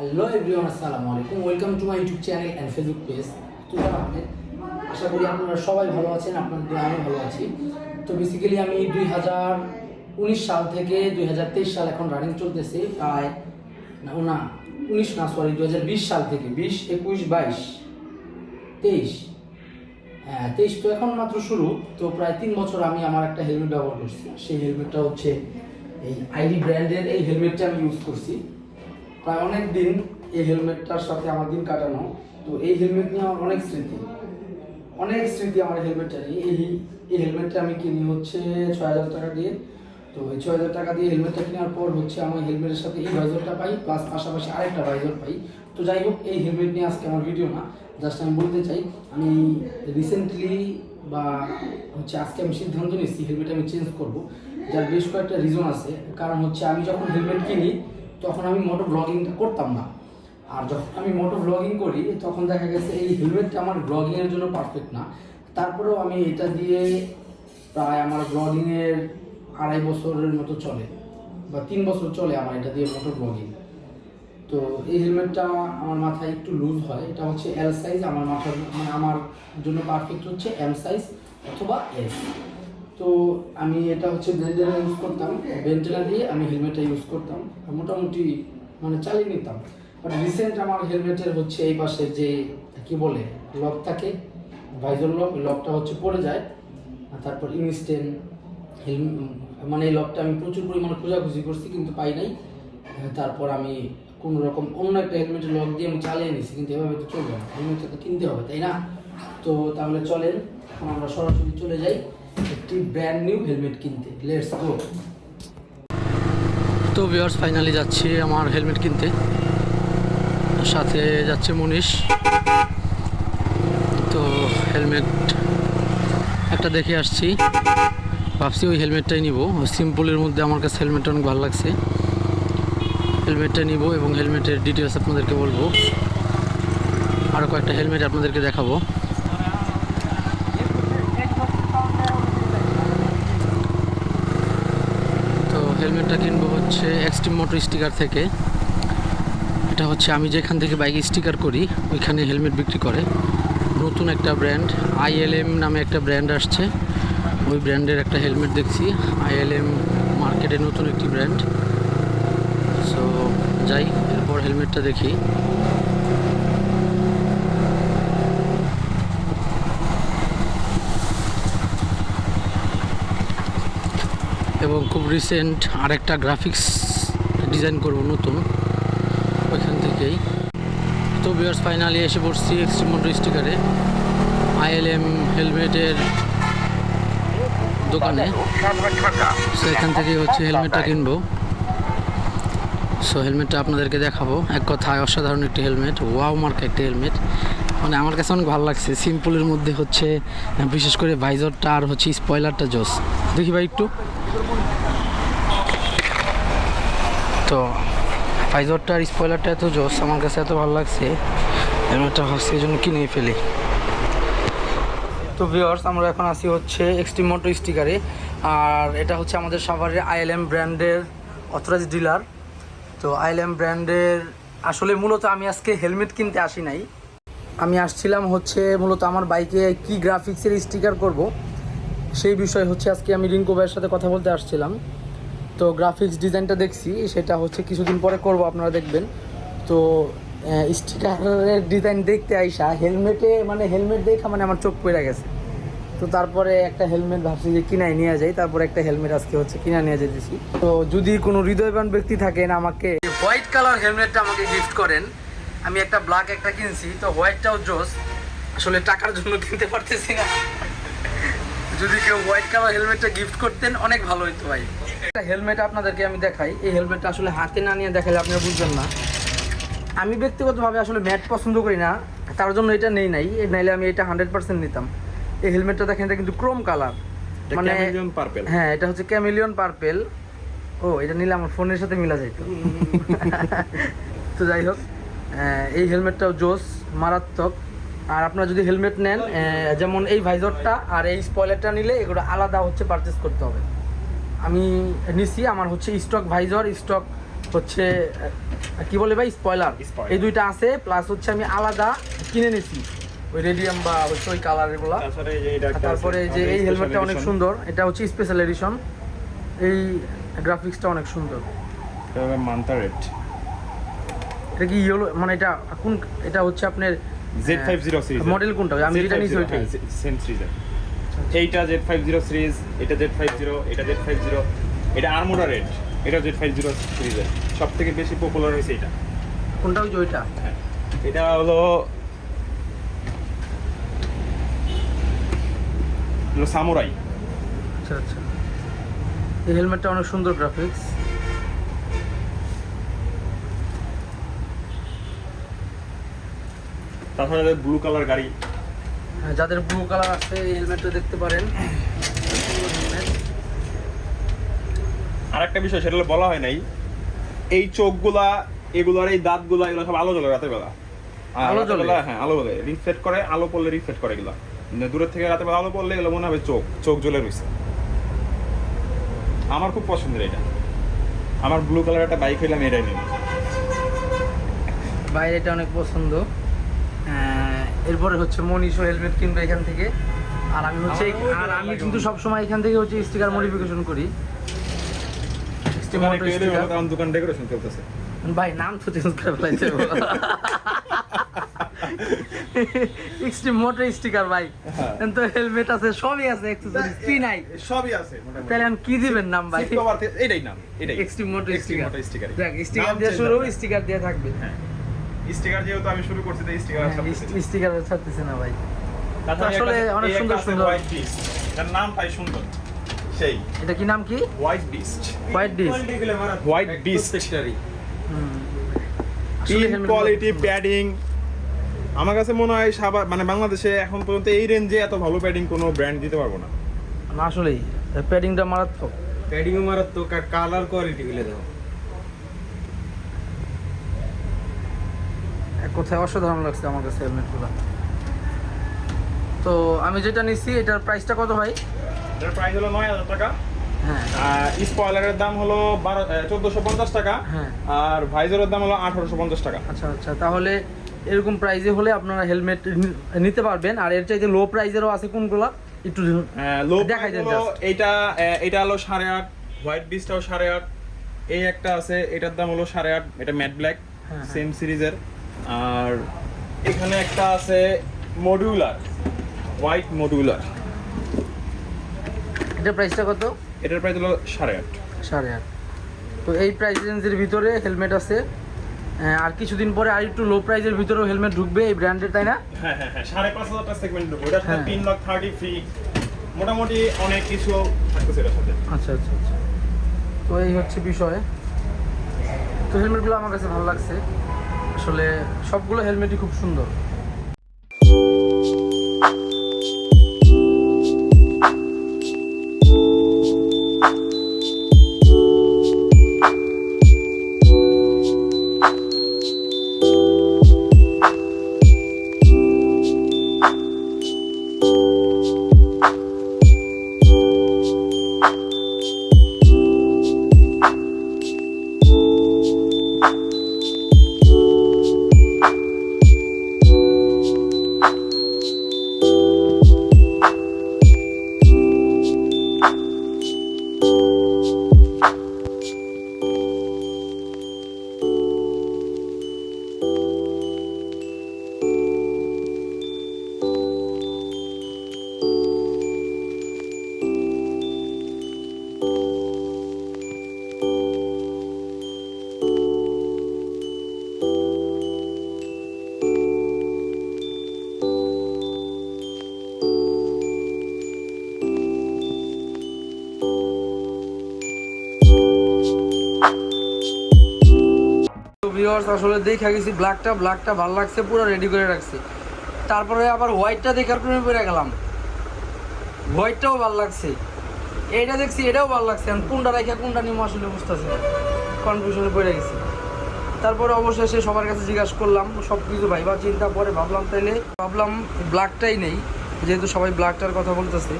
Hello everyone আসসালামু আলাইকুম welcome to my YouTube channel and Facebook page Tushar Ahmed আশা করি আপনারা সবাই ভালো আছেন, আপনাদের আমি ভালো আছি। তো বেসিক্যালি আমি দুই হাজার উনিশ সাল থেকে দুই হাজার তেইশ সাল এখন রানিং চলতেছে, প্রায় না না, উনিশ না সরি দু হাজার বিশ সাল থেকে, বিশ, একুশ, বাইশ, তেইশ। হ্যাঁ তেইশ তো এখন মাত্র শুরু। তো প্রায় তিন বছর আমি আমার একটা হেলমেট ব্যবহার করছি। সেই হেলমেটটা হচ্ছে এই আইডি ব্র্যান্ডের এই হেলমেটটা আমি ইউজ করছি। প্রায় অনেক দিন এই হেলমেটটার সাথে আমার দিন কাটানো। তো এই হেলমেট নিয়ে আমার অনেক স্মৃতি। অনেক স্মৃতি আমার হেলমেটটা নিয়ে এই এই হেলমেটটা আমি কিনি হচ্ছে ছয় হাজার টাকা দিয়ে। তো এই ছয় হাজার টাকা দিয়ে হেলমেটটা কেনার পর হচ্ছে আমার হেলমেটের সাথে এই ভাইজরটা পাই প্লাস পাশাপাশি আরেকটা ভাইজর পাই। তো যাই হোক, এই হেলমেট নিয়ে আজকে আমার ভিডিও না। জাস্ট আমি বলতে চাই, আমি রিসেন্টলি বা হচ্ছে আজকে আমি সিদ্ধান্ত নিচ্ছি হেলমেট আমি চেঞ্জ করব। যার বেশ কয়েকটা রিজন আছে। কারণ হচ্ছে আমি যখন হেলমেট কিনি তখন আমি মোটো ব্লগিংটা করতাম না। আর যখন আমি মোটো ব্লগিং করি, তখন দেখা গেছে এই হেলমেটটা আমার ব্লগিংয়ের জন্য পারফেক্ট না। তারপরেও আমি এটা দিয়ে প্রায় আমার ব্লগিংয়ের আড়াই বছরের মতো চলে, বা তিন বছর চলে আমার এটা দিয়ে মোটর ব্লগিং তো এই হেলমেটটা আমার মাথায় একটু লুজ হয়। এটা হচ্ছে এল সাইজ আমার মাথার মানে আমার জন্য পারফেক্ট হচ্ছে এম সাইজ অথবা এস তো আমি এটা হচ্ছে বেন্টেনা ইউজ করতাম। বেন্টেনা দিয়ে আমি হেলমেটটা ইউজ করতাম। মোটামুটি মানে চালিয়ে নিতাম। বাট রিসেন্ট আমার হেলমেটের হচ্ছে এই পাশে যে, কি বলে লক থাকে ভাইজর লক লকটা হচ্ছে পড়ে যায়। তারপর ইনস্টেন মানে এই লকটা আমি প্রচুর পরিমাণে খোঁজাখুঁজি করছি, কিন্তু পাই নাই। তারপর আমি কোনো রকম অন্য একটা হেলমেটের লক দিয়ে আমি চালিয়ে নিছি, কিন্তু এভাবে তো চলবে না। হেলমেটটা তো কিনতে হবে, তাই না? তো তাহলে চলেন আমরা সরাসরি চলে যাই। একটি ব্র্যান্ড নিউ হেলমেট কিনতে। লেটস গো তো ভিওর্স ফাইনালি যাচ্ছি আমার হেলমেট কিনতে। সাথে যাচ্ছে মনীষ। তো হেলমেট একটা দেখে আসছি। ভাবছি ওই হেলমেটটাই নিব। সিম্পলের মধ্যে আমার কাছে হেলমেটটা অনেক ভালো লাগছে। হেলমেটটা নিব এবং হেলমেটের ডিটেলস আপনাদেরকে বলব। আরও কয়েকটা হেলমেট আপনাদেরকে দেখাবো তো হেলমেটটা কিনবো হচ্ছে এক্সট্রিম মোটর স্টিকার থেকে। এটা হচ্ছে আমি যেখান থেকে বাইক স্টিকার করি, ওইখানে হেলমেট বিক্রি করে। নতুন একটা ব্র্যান্ড আইএলএম নামে একটা ব্র্যান্ড আসছে। ওই ব্র্যান্ডের একটা হেলমেট দেখছি। আইএলএম মার্কেটে নতুন একটি ব্র্যান্ড সো যাই, এরপর হেলমেটটা দেখি। এবং খুব রিসেন্ট আরেকটা গ্রাফিক্স ডিজাইন করব নতুন, ওইখান থেকেই। তো বিয়ার্স ফাইনালি এসে পড়ছি এক্সট্রিম মোটর স্টিকারে আইএলএম হেলমেটের দোকানে। সো এখান থেকে হচ্ছে হেলমেটটা কিনবো। সো হেলমেটটা আপনাদেরকে দেখাবো। এক কথায় অসাধারণ একটি হেলমেট ওয়াও মার্ক একটি হেলমেট মানে আমার কাছে অনেক ভালো লাগছে। সিম্পলের মধ্যে হচ্ছে, বিশেষ করে ভাইজরটা আর হচ্ছে স্পয়লারটা জোস। দেখি ভাই একটু। তো ফাইজারটা আর স্পয়লারটা এত জোস, আমার কাছে এত ভালো লাগছে হেলমেটটা ভাবছি এই জন্য কিনেই ফেলি। তো ভিওর্স আমরা এখন আসি হচ্ছে এক্সট্রিম মোটো স্টিকারে আর এটা হচ্ছে আমাদের সাভারের আইএলএম ব্র্যান্ডের অথরাইজ ডিলার তো আইএলএম ব্র্যান্ডের আসলে মূলত আমি আজকে হেলমেট কিনতে আসি নাই। আমি আসছিলাম হচ্ছে মূলত আমার বাইকে কি গ্রাফিক্সের স্টিকার করব। সেই বিষয়ে হচ্ছে আজকে আমি রিঙ্কু ভাইয়ের সাথে কথা বলতে আসছিলাম। তো গ্রাফিক্স ডিজাইনটা দেখছি, সেটা হচ্ছে কিছুদিন পরে করব, আপনারা দেখবেন। তো স্টিকারের ডিজাইন দেখতে আইসা হেলমেটে মানে হেলমেট দেখা মানে আমার চোখ পড়ে গেছে। তো তারপরে একটা হেলমেট ভাবছি যে কিনাই নিয়ে যাই, তারপরে একটা হেলমেট আজকে হচ্ছে কিনা নিয়ে যেতেছি। তো যদি কোনো হৃদয়বান ব্যক্তি থাকেন আমাকে হোয়াইট কালার হেলমেটটা আমাকে গিফট করেন। আমি একটা ব্ল্যাক একটা কিনছি, তো হোয়াইটটাও জোস। আসলে টাকার জন্য কিনতে পারতেছি না। যদি কেউ হোয়াইট কালার হেলমেটটা গিফট করতেন অনেক ভালো হতো ভাই। একটা হেলমেট আপনাদেরকে আমি দেখাই। এই হেলমেটটা আসলে হাতে না নিয়ে দেখালে আপনারা বুঝবেন না। আমি ব্যক্তিগতভাবে আসলে ম্যাট পছন্দ করি না তার জন্য এটা নেই নাই। এ নাইলে আমি এটা হান্ড্রেড পার্সেন্ট নিতাম। এই হেলমেটটা দেখেন এটা কিন্তু ক্রোম কালার মানে পার্পেল হ্যাঁ এটা হচ্ছে ক্যামিলিয়ন পার্পেল ও এটা নিলে আমার ফোনের সাথে মিলা যাইতো। তো যাই হোক এই হেলমেটটাও জোস মারাত্মক। আর আপনারা যদি হেলমেট নেন যেমন এই ভাইজরটা আর এই স্পয়লারটা নিলে এগুলো আলাদা হচ্ছে পারচেস করতে হবে। আমি নিছি আমার হচ্ছে স্টক ভাইজর স্টক হচ্ছে কি বলে ভাই? স্পয়লার এই দুইটা আছে প্লাস হচ্ছে আমি আলাদা কিনে নিয়েছি ওই রেডিয়াম বা হচ্ছে ওই কালার এগুলা। তারপরে যে এই হেলমেটটা অনেক সুন্দর এটা হচ্ছে স্পেশাল এডিশন এই গ্রাফিক্সটা অনেক সুন্দর। মান্তা রেড এটা কি ইয়েলো মানে এটা কোন এটা হচ্ছে আপনার সিরিজ মডেল কোনটা? আমি যেটা নিয়েছি ওইটাই। সেম সিরিজের এইটা জেড ফাইভ জিরো সিরিজ এটা জেড ফাইভ জিরো এটা জেড ফাইভ জিরো এটা আর্মোরা রেড এটা জেড ফাইভ জিরো সিরিজের সব থেকে বেশি পপুলার হয়েছে এটা। কোনটা ওই ওইটা? হ্যাঁ এটা হলো হলো সামুরাই। আচ্ছা আচ্ছা। এই হেলমেটটা অনেক সুন্দর গ্রাফিক্স তাছাড়া ব্লু কালার গাড়ি। হ্যাঁ, যাদের ব্লু কালার আছে এই হেলমেটটা দেখতে পারেন। আর একটা বিষয় সেটা বলা হয় নাই এই চোখগুলা এগুলার এই দাঁতগুলা এগুলো সব আলো জ্বলে রাতের বেলা আলো জ্বলে? হ্যাঁ আলো জ্বলে। রিফ্লেক্ট করে আলো পড়লে রিফ্লেক্ট করে এগুলা। মানে দূরের থেকে রাতের বেলা আলো পড়লে এগুলো মনে হবে চোখ চোখ জ্বলে রয়েছে আমার খুব পছন্দের এটা। আমার ব্লু কালার একটা বাইক হইলে আমি এটাই নিই বাইরে এটা অনেক পছন্দ। এরপরে হচ্ছে মনীষও হেলমেট কিনবে এখান থেকে। আর আমি হচ্ছে আর আমি কিন্তু। সবসময় এখান থেকে হচ্ছে স্টিকার মডিফিকেশন করি। দোকানে ডেকোরেশন চলতেছে। ভাই নাম তো চেঞ্জ করে ফেলাইতে এক্সট্রিম মোটর স্টিকার ভাই। হ্যাঁ। তো হেলমেট আছে সবই আছে অ্যাকসেসরিজ কি নাই? সবই আছে তাহলে আমি কি দিবেন নাম ভাই? এটাই নাম এটাই। এক্সট্রিম মোটর স্টিকার স্টিকার দিয়ে শুরু স্টিকার দিয়ে থাকবে। হ্যাঁ। স্টিকার যেহেতু আমি শুরু করছি তাই স্টিকার স্টিকার ছাড়তেছে না ভাই। আসলে অনেক সুন্দর সুন্দর। এটার নামটাই সুন্দর। সেই। এটা কি নাম কি? হোয়াইট বিস্ট হোয়াইট ডিস হোয়াইট বিস্ট আসলে ইন কোয়ালিটি। প্যাডিং আমার কাছে মনে হয় সাবা মানে বাংলাদেশে এখন পর্যন্ত এই রেঞ্জে এত ভালো প্যাডিং কোনো ব্র্যান্ড দিতে পারব না। না আসলেই। প্যাডিংটা মারাত্মক। প্যাডিং মারাত্মক আর কালার কোয়ালিটি গুলো দেখো। কোথায় অসাধারণ লাগছে আমার কাছে হেলমেটগুলো। তো আমি যেটা নিচ্ছি এটার প্রাইসটা কত হয় এটার প্রাইস হলো নয় হাজার টাকা। স্পয়লারের দাম হলো বারো চোদ্দোশো পঞ্চাশ টাকা। হ্যাঁ। আর ভাইজারের দাম হলো আঠারোশো পঞ্চাশ টাকা। আচ্ছা আচ্ছা তাহলে এরকম প্রাইজে হলে আপনারা হেলমেট নিতে পারবেন। আর এর চাইতে লো প্রাইজেরও আছে কোনগুলা? একটু লো দেখাই দেন হলো এইটা এটা হলো সাড়ে আট হোয়াইট সাড়ে আট। এই একটা আছে এটার দাম হলো সাড়ে আট এটা ম্যাট ব্ল্যাক সেম সিরিজের আর এখানে একটা আছে মডিউলার হোয়াইট মডিউলার এটার প্রাইসটা কত? এটার প্রাইস হলো সাড়ে আট। সাড়ে আট। তো এই প্রাইস রেঞ্জের ভিতরে হেলমেট আছে। আর কিছুদিন পরে আর একটু লো প্রাইজের ভিতরেও হেলমেট ঢুকবে এই ব্র্যান্ডের তাই না? হ্যাঁ হ্যাঁ হ্যাঁ সাড়ে পাঁচ হাজার টাকা সেগমেন্ট ঢুকবে। ওটার সাথে হ্যাঁ। তিন লাখ থার্টি ফ্রি মোটামুটি অনেক কিছু থাকতেছে এটার সাথে। আচ্ছা আচ্ছা আচ্ছা। তো এই হচ্ছে বিষয়। তো হেলমেটগুলো আমার কাছে ভালো লাগছে। আসলে সবগুলো হেলমেটই খুব সুন্দর। ভিউয়ার্স আসলে দেখা গেছি ব্ল্যাকটা ব্ল্যাকটা ভালো লাগছে, পুরো রেডি করে রাখছি। তারপরে আবার হোয়াইটটা দেখার প্রেমে পড়ে গেলাম। হোয়াইটটাও ভালো লাগছে। এইটা দেখছি, এটাও ভালো লাগছে। কোনটা রেখে কোনটা নিয়ে আসলে বুঝতেছি কনফিউশনে পড়ে গেছি। তারপরে অবশেষে সবার কাছে জিজ্ঞাসা করলাম সব কিছু ভাইবা চিন্তা পরে ভাবলাম তাইলে, ভাবলাম ব্ল্যাকটাই নেই, যেহেতু সবাই ব্ল্যাকটার কথা বলতেছে।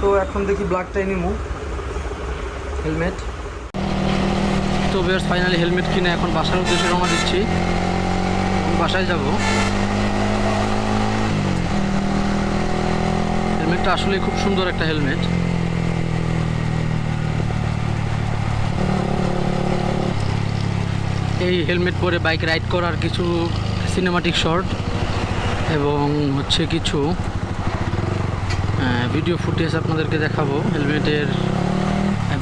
তো এখন দেখি ব্ল্যাকটাই নিমু। হেলমেট তো বেশ ফাইনালি হেলমেট কিনে এখন বাসার উদ্দেশ্যে রওনা দিচ্ছি। বাসায় যাব। হেলমেটটা আসলে খুব সুন্দর একটা হেলমেট এই হেলমেট পরে বাইক রাইড করার কিছু সিনেমাটিক শট এবং হচ্ছে কিছু ভিডিও ফুটেজ আপনাদেরকে দেখাবো। হেলমেটের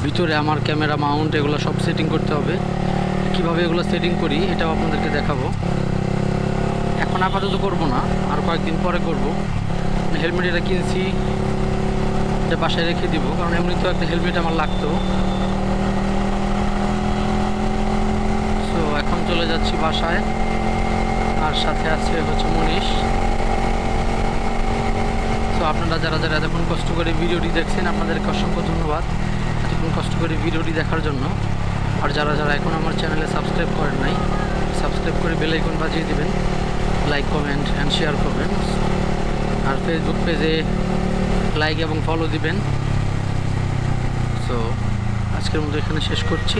ভিতরে আমার ক্যামেরা মাউন্ট, এগুলো সব সেটিং করতে হবে। কীভাবে এগুলো সেটিং করি, এটাও আপনাদেরকে দেখাবো। এখন আপাতত করব না, আর কয়েকদিন পরে করব। হেলমেট এটা কিনছি, এটা বাসায় রেখে দিব, কারণ এমনি তো একটা হেলমেট আমার লাগতো। সো এখন চলে যাচ্ছি বাসায়, আর সাথে আছে হচ্ছে মনীষ। তো আপনারা যারা যারা এতক্ষণ কষ্ট করে ভিডিওটি দেখছেন, আপনাদেরকে অসংখ্য ধন্যবাদ। এতক্ষণ কষ্ট করে ভিডিওটি দেখার জন্য। আর যারা যারা এখন আমার চ্যানেলে সাবস্ক্রাইব করেন নাই, সাবস্ক্রাইব করে বেল আইকন বাজিয়ে দেবেন। লাইক, কমেন্ট অ্যান্ড শেয়ার করবেন। আর ফেসবুক পেজে লাইক এবং ফলো দিবেন। সো আজকের মতো এখানে শেষ করছি।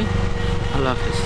আল্লাহ হাফিজ।